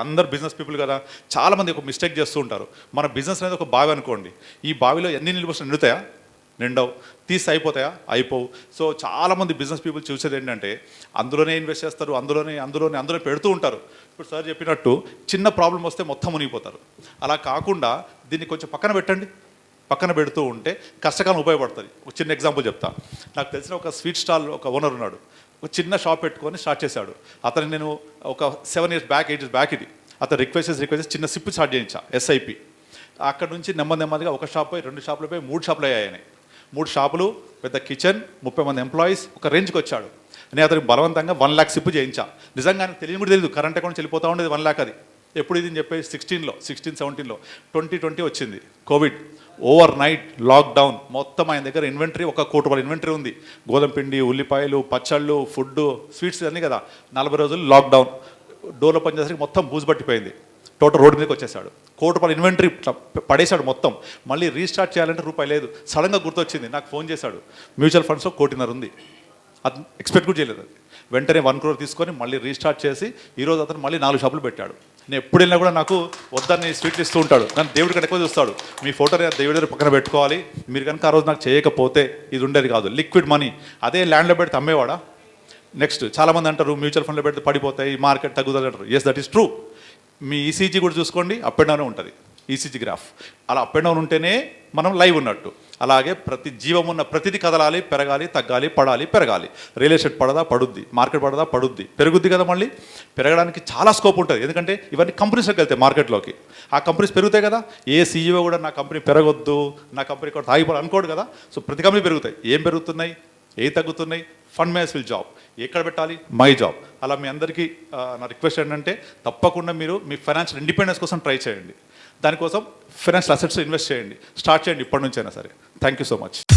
అందరు business people కదా చాలామంది ఒక మిస్టేక్ చేస్తూ ఉంటారు. మన బిజినెస్ అనేది ఒక బావి అనుకోండి. ఈ బావిలో ఎన్ని నీళ్ళు నిండుతాయా? నిండవు. తీసి అయిపోతాయా? అయిపోవు. సో చాలామంది బిజినెస్ పీపుల్ చూసేది ఏంటంటే అందులోనే ఇన్వెస్ట్ చేస్తారు అందులోనే అందులోనే అందులో పెడుతూ ఉంటారు. ఇప్పుడు సార్ చెప్పినట్టు చిన్న ప్రాబ్లం వస్తే మొత్తం మునిగిపోతారు. అలా కాకుండా దీన్ని కొంచెం పక్కన పెట్టండి. పక్కన పెడుతూ ఉంటే కష్టకాలం ఉపయోగపడుతుంది. ఒక చిన్న ఎగ్జాంపుల్ చెప్తా. నాకు తెలిసిన ఒక స్వీట్ స్టాల్ ఒక ఓనర్ ఉన్నాడు. ఒక చిన్న షాప్ పెట్టుకొని స్టార్ట్ చేశాడు. అతను నేను ఒక seven years back eight years back ఇది. అతను రిక్వెస్ట్ రిక్వెస్ట్ చిన్న సిప్ స్టార్ట్ చేయించా ఎస్ఐపి అక్కడ నుంచి నెమ్మది నెమ్మదిగా ఒక షాప్ పోయి రెండు షాపులు పోయి మూడు షాపులు అయ్యాయని. మూడు షాపులు పెద్ద కిచెన్ ముప్పై మంది ఎంప్లాయీస్ ఒక రేంజ్కి వచ్చాడు. నేను అతనికి బలవంతంగా వన్ ల్యాక్ సిప్ చేయించా. నిజంగా తెలియదు కూడా తెలియదు కరెంట్ అకౌంట్ వెళ్ళిపోతా ఉండేది వన్ ల్యాక్ అది. ఎప్పుడు ఇది అని చెప్పేసి సిక్స్టీన్లో సిక్స్టీన్ సెవెంటీన్లో ట్వంటీ ట్వంటీ వచ్చింది. కోవిడ్ ఓవర్ నైట్ లాక్డౌన్ మొత్తం ఆయన దగ్గర ఇన్వెంటరీ ఒక కోటి రూపాయల ఇన్వెంటరీ ఉంది. గోధుమ పిండి ఉల్లిపాయలు పచ్చళ్ళు ఫుడ్ స్వీట్స్ అన్నీ కదా. నలభై రోజులు లాక్డౌన్ డోలో పనిచేసరికి మొత్తం బూజు పట్టిపోయింది. టోటల్ రోడ్డు మీదకి వచ్చేసాడు. కోటి రూపాయల ఇన్వెంటరీ పడేశాడు మొత్తం. మళ్ళీ రీస్టార్ట్ చేయాలంటే రూపాయి లేదు. సడన్గా గుర్తొచ్చింది. నాకు ఫోన్ చేశాడు. మ్యూచువల్ ఫండ్స్లో కోటిన్నర ఉంది. అది ఎక్స్పెక్ట్ కూడా చేయలేదు. వెంటనే వన్ క్రోర్ తీసుకొని మళ్ళీ రీస్టార్ట్ చేసి ఈరోజు అతను మళ్ళీ నాలుగు షాపులు పెట్టాడు. నేను ఎప్పుడు వెళ్ళినా కూడా నాకు వద్దని స్వీట్లు ఇస్తూ ఉంటాడు. నన్ను దేవుడి కంటే ఎక్కువ చూస్తాడు. మీ ఫోటో దేవుడి దగ్గర పక్కన పెట్టుకోవాలి. మీరు కనుక ఆ రోజు నాకు చేయకపోతే ఇది ఉండేది కాదు. లిక్విడ్ మనీ అదే ల్యాండ్లో పెడితే అమ్మేవాడా? నెక్స్ట్ చాలామంది అంటారు మ్యూచువల్ ఫండ్లో పెడితే పడిపోతాయి మార్కెట్ తగ్గుతుంది అంటారు. ఎస్ దట్ ఈస్ ట్రూ మీ ఈసీజీ కూడా చూసుకోండి అప్ అండ్ డౌన్ ఉంటుంది. ఈసీజీ గ్రాఫ్ అలా అప్ అండ్ డౌన్ ఉంటేనే మనం లైవ్ ఉన్నట్టు. అలాగే ప్రతి జీవం ఉన్న ప్రతిదీ కదలాలి పెరగాలి తగ్గాలి పడాలి పెరగాలి. రియల్ ఎస్టేట్ పడదా పడుద్ది. మార్కెట్ పడదా పడుద్ది. పెరుగుద్ది కదా మళ్ళీ? పెరగడానికి చాలా స్కోప్ ఉంటుంది. ఎందుకంటే ఇవన్నీ కంపెనీస్లోకి వెళ్తాయి మార్కెట్లోకి ఆ కంపెనీస్ పెరుగుతాయి కదా? ఏ సీఈఓ కూడా నా కంపెనీ పెరగొద్దు నా కంపెనీ కూడా తాగిపోవాలి అనుకోడు కదా? సో ప్రతి కంపెనీ పెరుగుతాయి. ఏం పెరుగుతున్నాయి? ఏ తగ్గుతున్నాయి? ఫండ్ మేనేజ్ విల్ జాబ్ ఎక్కడ పెట్టాలి? మై జాబ్ అలా మీ అందరికీ నా రిక్వెస్ట్ ఏంటంటే తప్పకుండా మీరు మీ ఫైనాన్షియల్ ఇండిపెండెన్స్ కోసం ట్రై చేయండి. దానికోసం ఫైనాన్షియల్ అసెట్స్ ఇన్వెస్ట్ చేయండి. స్టార్ట్ చేయండి ఇప్పటి నుంచైనా సరే. Thank you so much